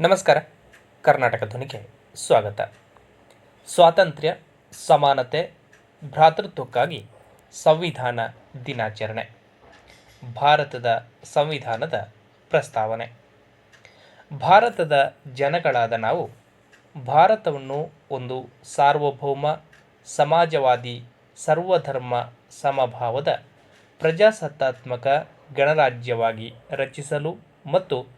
ನಮಸ್ಕಾರ. ಕರ್ನಾಟಕ ಧ್ವನಿಗೆ ಸ್ವಾಗತ. ಸ್ವಾತಂತ್ರ್ಯ, ಸಮಾನತೆ, ಭ್ರಾತೃತ್ವಕ್ಕಾಗಿ ಸಂವಿಧಾನ ದಿನಾಚರಣೆ. ಭಾರತದ ಸಂವಿಧಾನದ ಪ್ರಸ್ತಾವನೆ. ಭಾರತದ ಜನಗಳಾದ ನಾವು ಭಾರತವನ್ನು ಒಂದು ಸಾರ್ವಭೌಮ, ಸಮಾಜವಾದಿ, ಸರ್ವಧರ್ಮ, ಸಮಭಾವದ ಪ್ರಜಾಸತ್ತಾತ್ಮಕ ಗಣರಾಜ್ಯವಾಗಿ ರಚಿಸಲು ಮತ್ತು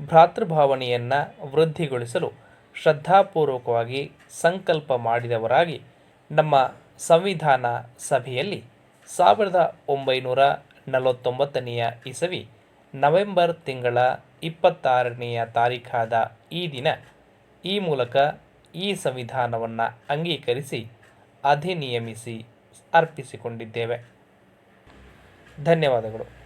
ಭ್ರಾತೃಭಾವನೆಯನ್ನು ವೃದ್ಧಿಗೊಳಿಸಲು ಶ್ರದ್ಧಾಪೂರ್ವಕವಾಗಿ ಸಂಕಲ್ಪ ಮಾಡಿದವರಾಗಿ ನಮ್ಮ ಸಂವಿಧಾನ ಸಭೆಯಲ್ಲಿ ಸಾವಿರದ ಒಂಬೈನೂರ ನಲವತ್ತೊಂಬತ್ತನೆಯ ಇಸವಿ ನವೆಂಬರ್ ತಿಂಗಳ ಇಪ್ಪತ್ತಾರನೆಯ ತಾರೀಖಾದ ಈ ದಿನ ಈ ಮೂಲಕ ಈ ಸಂವಿಧಾನವನ್ನು ಅಂಗೀಕರಿಸಿ ಅಧಿನಿಯಮಿಸಿ ಅರ್ಪಿಸಿಕೊಂಡಿದ್ದೇವೆ. ಧನ್ಯವಾದಗಳು.